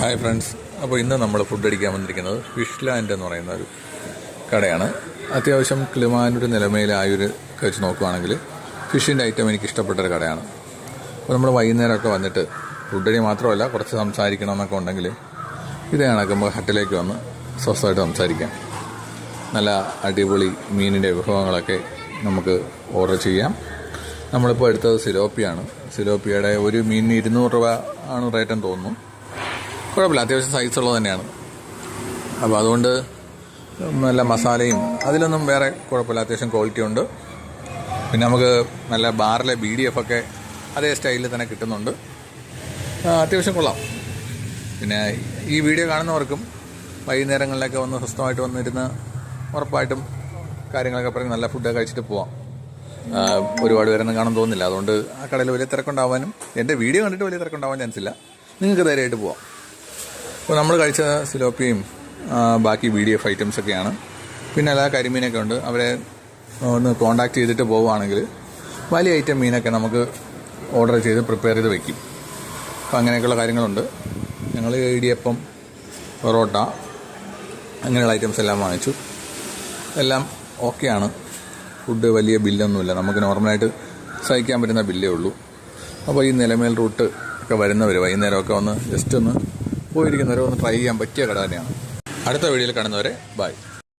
Hi friends. അപ്പോൾ ഇന്ന് നമ്മൾ ഫുഡ് അടിക്കാൻ വന്നിരിക്കുന്നത് ഫിഷ് ലാൻഡ് എന്ന് പറയുന്ന ഒരു കടയാണ്. അത്യാവശ്യം കിളിമാനൊരു നിലമയിലായൊരു വെച്ച് നോക്കുകയാണെങ്കിൽ ഫിഷിന്റെ ഐറ്റം എനിക്ക് ഇഷ്ടപ്പെട്ട ഒരു കടയാണ്. അപ്പോൾ നമ്മൾ വൈകുന്നേരമൊക്കെ വന്നിട്ട് ഫുഡ് അടി മാത്രമല്ല കുറച്ച് സംസാരിക്കണം എന്നൊക്കെ ഉണ്ടെങ്കിൽ ഇത് കണക്കുമ്പോൾ ഹട്ടിലേക്ക് വന്ന് സ്വസ്ഥമായിട്ട് സംസാരിക്കാം. നല്ല അടിപൊളി മീനിന്റെ വിഭവങ്ങളൊക്കെ നമുക്ക് ഓർഡർ ചെയ്യാം. നമ്മളിപ്പോൾ എടുത്തത് സിലോപ്പിയാണ്. സിലോപ്പിയുടെ ഒരു മീനിന് ഇരുന്നൂറ് രൂപ ആണ് റേറ്റ് എന്ന് തോന്നുന്നു. കുഴപ്പമില്ല അത്യാവശ്യം സൈസ് ഉള്ളത് തന്നെയാണ്. അപ്പോൾ അതുകൊണ്ട് നല്ല മസാലയും അതിലൊന്നും വേറെ കുഴപ്പമില്ല അത്യാവശ്യം ക്വാളിറ്റി ഉണ്ട്. പിന്നെ നമുക്ക് നല്ല ബാറിലെ ബി ഡി എഫ് ഒക്കെ അതേ സ്റ്റൈലിൽ തന്നെ കിട്ടുന്നുണ്ട്. അത്യാവശ്യം കൊള്ളാം. പിന്നെ ഈ വീഡിയോ കാണുന്നവർക്കും വൈകുന്നേരങ്ങളിലൊക്കെ വന്ന് സ്വസ്ഥമായിട്ട് വന്നിരുന്ന് ഉറപ്പായിട്ടും കാര്യങ്ങളൊക്കെ പറഞ്ഞ് നല്ല ഫുഡ് കഴിച്ചിട്ട് പോവാം. ഒരുപാട് പേരൊന്നും കാണാൻ തോന്നുന്നില്ല. അതുകൊണ്ട് ആ കടയിൽ വലിയ തിരക്കുണ്ടാവാനും എന്റെ വീഡിയോ കണ്ടിട്ട് വലിയ തിരക്കുണ്ടാവാൻ ചാൻസ് ഇല്ല. നിങ്ങൾക്ക് ധൈര്യമായിട്ട് പോവാം. അപ്പോൾ നമ്മൾ കഴിച്ച സിലോപ്പിയും ബാക്കി ബി ഡി എഫ് ഐറ്റംസ് ഒക്കെയാണ്. പിന്നെ എല്ലാ കരിമീനൊക്കെ ഉണ്ട്. അവരെ ഒന്ന് കോണ്ടാക്ട് ചെയ്തിട്ട് പോവുകയാണെങ്കിൽ വലിയ ഐറ്റം മീനൊക്കെ നമുക്ക് ഓർഡർ ചെയ്ത് പ്രിപ്പയർ ചെയ്ത് വെക്കും. അപ്പോൾ അങ്ങനെയൊക്കെയുള്ള കാര്യങ്ങളുണ്ട്. ഞങ്ങൾ ഇടിയപ്പം പൊറോട്ട അങ്ങനെയുള്ള ഐറ്റംസ് എല്ലാം വാങ്ങിച്ചു. എല്ലാം ഓക്കെയാണ് ഫുഡ് വലിയ ബില്ലൊന്നുമില്ല. നമുക്ക് നോർമലായിട്ട് സഹിക്കാൻ പറ്റുന്ന ബില്ലേ ഉള്ളൂ. അപ്പോൾ ഈ നിലമേൽ റൂട്ട് ഒക്കെ വരുന്നവർ വൈകുന്നേരമൊക്കെ ഒന്ന് ജസ്റ്റ് ഒന്ന് പോയിരിക്കുന്നവരെ ഒന്ന് ട്രൈ ചെയ്യാൻ പറ്റിയ കട തന്നെയാണ്. അടുത്ത വീഡിയോയിൽ കാണുന്നവരെ ബൈ